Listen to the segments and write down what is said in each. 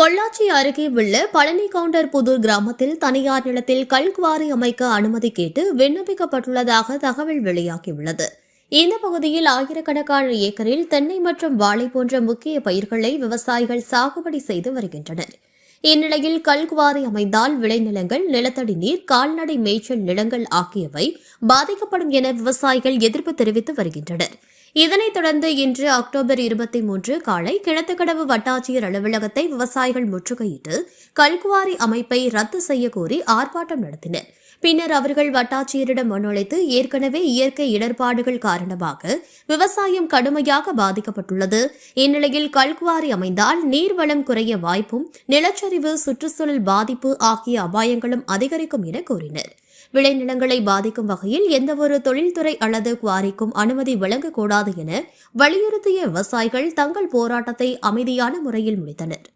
பொள்ளாச்சி அருகே உள்ள பழனி கவுண்டர் புதூர் கிராமத்தில் தனியார் நிலத்தில் கல்குவாரி அமைக்க அனுமதி கேட்டு விண்ணப்பிக்கப்பட்டுள்ளதாக தகவல் வெளியாகியுள்ளது. இந்த பகுதியில் ஆயிரக்கணக்கான ஏக்கரில் தென்னை மற்றும் வாழை போன்ற முக்கிய பயிர்களை விவசாயிகள் சாகுபடி செய்து வருகின்றனர். இந்நிலையில் கல்குவாரி அமைந்தால் விளைநிலங்கள் நிலத்தடி நீர் கால்நடை மேய்ச்சல் நிலங்கள் ஆகியவை பாதிக்கப்படும் என விவசாயிகள் எதிர்ப்பு தெரிவித்து வருகின்றனா் இதனைத் தொடர்ந்து இன்று அக்டோபர் இருபத்தி மூன்று காலை கிணத்துக்கடவு வட்டாட்சியர் அலுவலகத்தை விவசாயிகள் முற்றுகையிட்டு கல்குவாரி அமைப்பை ரத்து செய்யக்கோரி ஆர்ப்பாட்டம் நடத்தினர். பின்னர் அவர்கள் வட்டாட்சியரிடம் மனு ஏற்கனவே இயற்கை இடர்பாடுகள் காரணமாக விவசாயம் கடுமையாக பாதிக்கப்பட்டுள்ளது. இந்நிலையில் கல்குவாரி அமைந்தால் நீர்வளம் குறைய வாய்ப்பும் நிலச்சரிவு சுற்றுச்சூழல் பாதிப்பு ஆகிய அபாயங்களும் அதிகரிக்கும் என கூறினர். விளைநிலங்களை பாதிக்கும் வகையில் எந்தவொரு தொழில்துறை அல்லது குவாரிக்கும் அனுமதி வழங்கக்கூடாது என வலியுறுத்திய விவசாயிகள் தங்கள் போராட்டத்தை அமைதியான முறையில் முடித்தனர்.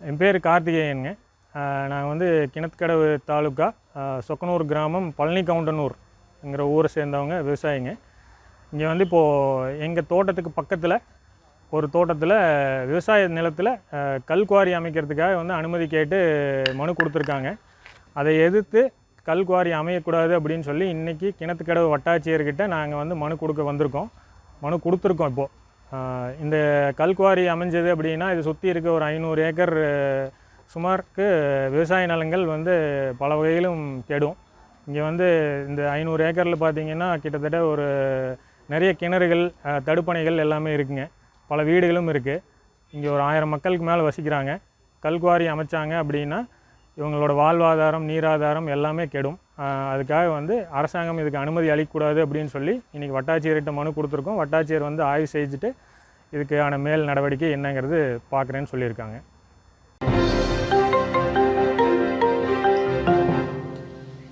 என் பேர் கார்த்திகேயனுங்க. நாங்கள் நான் வந்து கிணத்துக்கடவு தாலுக்கா சொக்கனூர் கிராமம் பழனி கவுண்டனூர்ங்கிற ஊரை சேர்ந்தவங்க விவசாயிங்க. இங்கே வந்து இப்போது எங்கள் தோட்டத்துக்கு பக்கத்தில் ஒரு தோட்டத்தில் விவசாய நிலத்தில் கல் கல்குவாரி அமைக்கிறதுக்காக வந்து அனுமதி கேட்டு மனு கொடுத்துருக்காங்க. அதை எதிர்த்து கல்குவாரி அமையக்கூடாது அப்படின்னு சொல்லி இன்றைக்கி கிணத்துக்கடவு வட்டாட்சியர்கிட்ட நாங்கள் வந்து மனு கொடுக்க வந்திருக்கோம். மனு கொடுத்துருக்கோம் இப்போது இந்த கல்குவாரி அமைஞ்சது அப்படின்னா இது சுற்றி இருக்க ஒரு ஐநூறு ஏக்கர் சுமாருக்கு விவசாய நிலங்கள் வந்து பல வகையிலும் கெடும். இங்கே வந்து இந்த ஐநூறு ஏக்கரில் பார்த்தீங்கன்னா கிட்டத்தட்ட ஒரு நிறைய கிணறுகள் தடுப்பணைகள் எல்லாமே இருக்குங்க. பல வீடுகளும் இருக்குது இங்கே ஒரு ஆயிரம் மக்களுக்கு மேலே வசிக்கிறாங்க. கல்குவாரி அமைச்சாங்க அப்படின்னா இவங்களோட வாழ்வாதாரம் நீராதாரம் எல்லாமே கெடும். அதுக்காக வந்து அரசாங்கம் இதுக்கு அனுமதி அளிக்கக்கூடாது அப்படின்னு சொல்லி இன்றைக்கி வட்டாட்சியர்கிட்ட மனு கொடுத்துருக்கோம். வட்டாட்சியர் வந்து ஆய்வு செஞ்சுட்டு இதுக்கான மேல் நடவடிக்கை என்னங்கிறது பார்க்குறேன்னு சொல்லியிருக்காங்க.